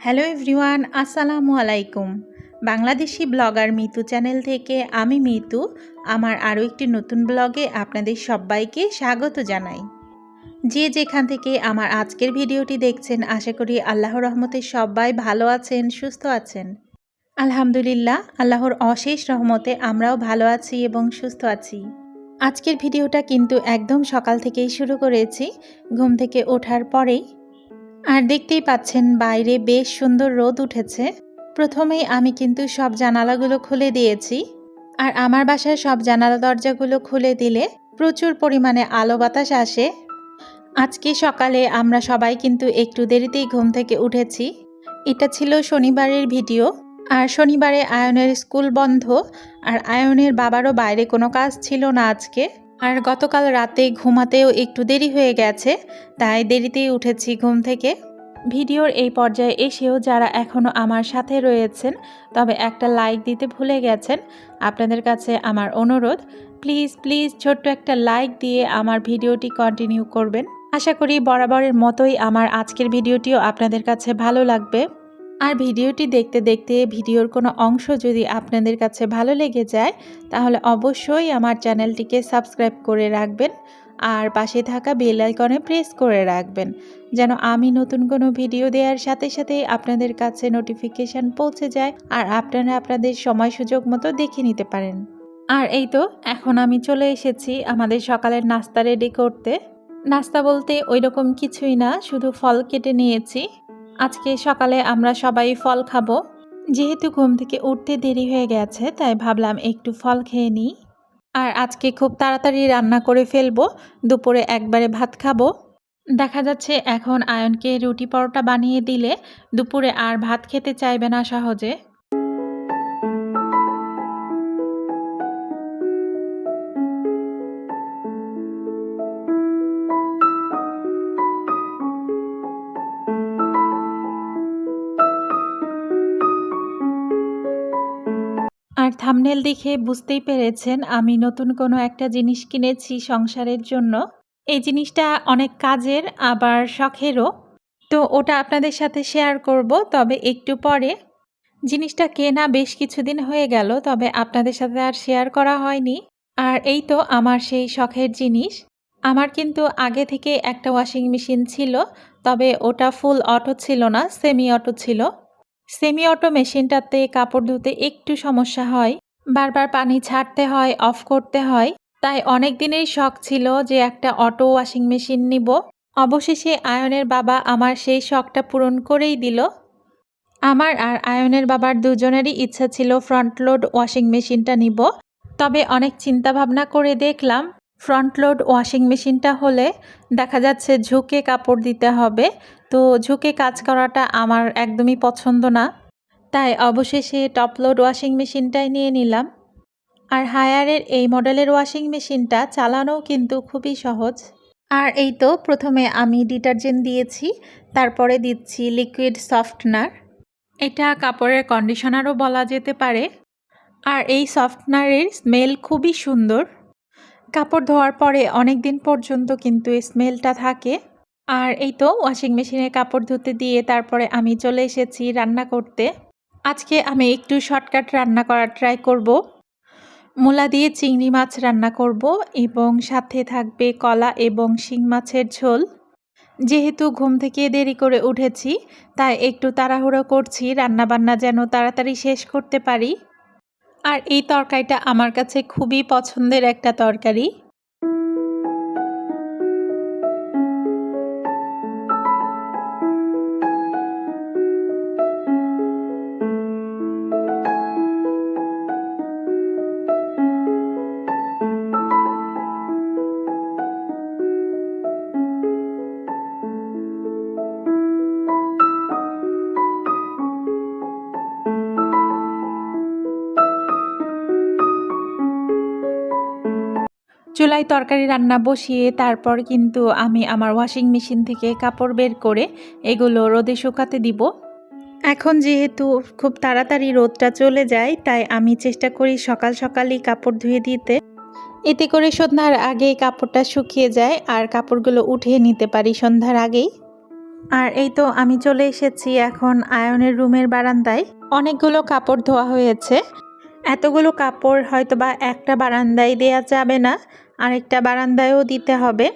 Hello everyone, আসসালামু আলাইকুম। Bangladeshi blogger Mitu channel থেকে আমি মিতু, আমার আরও একটি নতুন ব্লগে আপনাদের সবাইকে স্বাগত জানাই। যে যেখান থেকে আমার আজকের ভিডিওটি দেখছেন, আশা করি আল্লাহর রহমতে সবাই ভালো আছেন, সুস্থ আছেন। আলহামদুলিল্লাহ, আল্লাহর অশেষ রহমতে আমরাও ভালো আছি এবং সুস্থ আছি। আজকের ভিডিওটা কিন্তু একদম সকাল থেকেই শুরু করেছি। ঘুম থেকে ওঠার পরেই আর দেখতেই পাচ্ছেন বাইরে বেশ সুন্দর রোদ উঠেছে। প্রথমেই আমি কিন্তু সব জানালাগুলো খুলে দিয়েছি। আর আমার বাসার সব জানালা দরজাগুলো খুলে দিলে প্রচুর পরিমাণে আলো বাতাস আসে। আজকে সকালে আমরা সবাই কিন্তু একটু দেরিতেই ঘুম থেকে উঠেছি। এটা ছিল শনিবারের ভিডিও। আর শনিবারে আয়নের স্কুল বন্ধ। আর আয়নের বাবারও বাইরে কোনো কাজ ছিল না আজকে। আর গতকাল রাতে ঘুমাতেও একটু দেরি হয়ে গেছে, তাই দেরিতেই উঠেছি ঘুম থেকে। ভিডিওর এই পর্যায়ে এসেও যারা এখনও আমার সাথে রয়েছেন, তবে একটা লাইক দিতে ভুলে গেছেন, আপনাদের কাছে আমার অনুরোধ, প্লিজ প্লিজ ছোট্ট একটা লাইক দিয়ে আমার ভিডিওটি কন্টিনিউ করবেন। আশা করি বরাবরের মতোই আমার আজকের ভিডিওটিও আপনাদের কাছে ভালো লাগবে। আর ভিডিওটি দেখতে দেখতে ভিডিওর কোনো অংশ যদি আপনাদের কাছে ভালো লেগে যায়, তাহলে অবশ্যই আমার চ্যানেলটিকে সাবস্ক্রাইব করে রাখবেন আর পাশে থাকা বেল আইকনে প্রেস করে রাখবেন, যেন আমি নতুন কোনো ভিডিও দেওয়ার সাথে সাথে আপনাদের কাছে নোটিফিকেশান পৌঁছে যায় আর আপনারা আপনাদের সময় সুযোগ মতো দেখে নিতে পারেন। আর এই তো, এখন আমি চলে এসেছি আমাদের সকালের নাস্তা রেডি করতে। নাস্তা বলতে ওই রকম কিছুই না, শুধু ফল কেটে নিয়েছি। আজকে সকালে আমরা সবাই ফল খাব। যেহেতু ঘুম থেকে উঠতে দেরি হয়ে গেছে, তাই ভাবলাম একটু ফল খেয়ে নিই। আর আজকে খুব তাড়াতাড়ি রান্না করে ফেলব, দুপুরে একবারে ভাত খাব। দেখা যাচ্ছে এখন আয়নকে রুটি পরোটা বানিয়ে দিলে দুপুরে আর ভাত খেতে চাইবে না সহজে। আর থামনেল দেখে বুঝতেই পেরেছেন আমি নতুন কোনো একটা জিনিস কিনেছি সংসারের জন্য। এই জিনিসটা অনেক কাজের, আবার শখেরও। তো ওটা আপনাদের সাথে শেয়ার করব, তবে একটু পরে। জিনিসটা কেনা বেশ কিছুদিন হয়ে গেল, তবে আপনাদের সাথে আর শেয়ার করা হয়নি। আর এই তো আমার সেই শখের জিনিস। আমার কিন্তু আগে থেকে একটা ওয়াশিং মেশিন ছিল, তবে ওটা ফুল অটো ছিল না সেমি অটো ছিল। সেমি অটো মেশিনটাতে কাপড় ধুতে একটু সমস্যা হয়, বারবার পানি ছাড়তে হয় অফ করতে হয়। তাই অনেক দিনেই শখ ছিল যে একটা অটো ওয়াশিং মেশিন নিব। অবশেষে আয়নের বাবা আমার সেই শখটা পূরণ করেই দিল। আমার আর আয়নের বাবার দুজনেরই ইচ্ছা ছিল ফ্রন্ট লোড ওয়াশিং মেশিনটা নিব। তবে অনেক চিন্তা ভাবনা করে দেখলাম ফ্রন্ট লোড ওয়াশিং মেশিনটা হলে দেখা যাচ্ছে ঝুঁকে কাপড় দিতে হবে। তো ঝুঁকে কাজ করাটা আমার একদমই পছন্দ না। তাই অবশেষে টপ লোড ওয়াশিং মেশিনটাই নিয়ে নিলাম। আর হায়ারের এই মডেলের ওয়াশিং মেশিনটা চালানোও কিন্তু খুবই সহজ। আর এই তো প্রথমে আমি ডিটারজেন্ট দিয়েছি, তারপরে দিচ্ছি লিকুইড সফটনার। এটা কাপড়ের কন্ডিশনারও বলা যেতে পারে। আর এই সফটনারের স্মেল খুবই সুন্দর। কাপড় ধোয়ার পরে অনেক দিন পর্যন্ত কিন্তু স্মেলটা থাকে। আর এই তো ওয়াশিং মেশিনে কাপড় ধুতে দিয়ে তারপরে আমি চলে এসেছি রান্না করতে। আজকে আমি একটু শর্টকাট রান্না করার ট্রাই করব। মূলা দিয়ে চিংড়ি মাছ রান্না করব এবং সাথে থাকবে কলা এবং শিং মাছের ঝোল। যেহেতু ঘুম থেকে দেরি করে উঠেছি, তাই একটু তাড়াহুড়ো করছি, রান্নাবান্না যেন তাড়াতাড়ি শেষ করতে পারি। আর এই তরকারিটা আমার কাছে খুবই পছন্দের একটা তরকারি। চুলায় তরকারি রান্না বসিয়ে তারপর কিন্তু আমি আমার ওয়াশিং মেশিন থেকে কাপড় বের করে এগুলো রোদে শুকাতে দিব। এখন যেহেতু খুব তাড়াতাড়ি রোদটা চলে যায়, তাই আমি চেষ্টা করি সকাল সকালই কাপড় ধুয়ে দিতে। এতে করে সন্ধ্যার আগেই কাপড়টা শুকিয়ে যায় আর কাপড়গুলো উঠিয়ে নিতে পারি সন্ধ্যার আগেই। আর এই তো আমি চলে এসেছি এখন আয়নের রুমের বারান্দায়। অনেকগুলো কাপড় ধোয়া হয়েছে। এতগুলো কাপড় হয়তো বা একটা বারান্দায় দেয়া যাবে না। আরেকটা বারান্দায়ও দিতে হবে।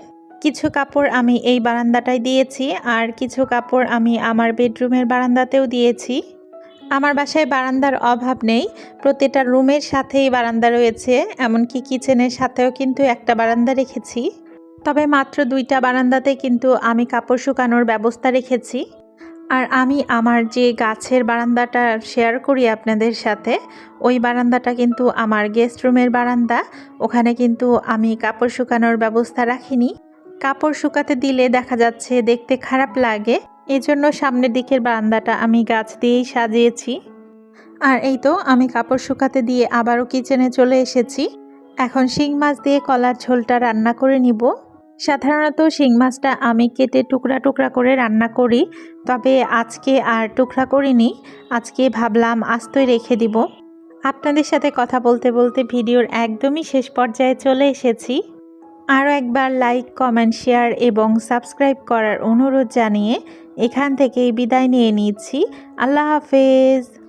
কিছু কাপড় আমি এই বারান্দাটায় দিয়েছি আর কিছু কাপড় আমি আমার বেডরুমের বারান্দাতেও দিয়েছি। আমার বাসায় বারান্দার অভাব নেই। প্রতিটা রুমের সাথেই বারান্দা রয়েছে, এমনকি কিচেনের সাথেও কিন্তু একটা বারান্দা রেখেছি। তবে মাত্র দুইটা বারান্দাতে কিন্তু আমি কাপড় শুকানোর ব্যবস্থা রেখেছি। আর আমি আমার যে গাছের বারান্দাটা শেয়ার করি আপনাদের সাথে, ওই বারান্দাটা কিন্তু আমার গেস্ট রুমের বারান্দা। ওখানে কিন্তু আমি কাপড় শুকানোর ব্যবস্থা রাখিনি। কাপড় শুকাতে দিলে দেখা যাচ্ছে দেখতে খারাপ লাগে। এজন্য সামনের দিকের বারান্দাটা আমি গাছ দিয়েই সাজিয়েছি। আর এই তো আমি কাপড় শুকাতে দিয়ে আবারও কিচেনে চলে এসেছি। এখন শিং মাছ দিয়ে কলার ঝোলটা রান্না করে নিব। সাধারণত শিং মাছটা আমি কেটে টুকরা টুকরা করে রান্না করি, তবে আজকে আর টুকরা করিনি। আজকে ভাবলাম আস্তই রেখে দিব। আপনাদের সাথে কথা বলতে বলতে ভিডিওর একদমই শেষ পর্যায়ে চলে এসেছি। আরও একবার লাইক, কমেন্ট, শেয়ার এবং সাবস্ক্রাইব করার অনুরোধ জানিয়ে এখান থেকেই বিদায় নিয়ে নিচ্ছি। আল্লাহ হাফেজ।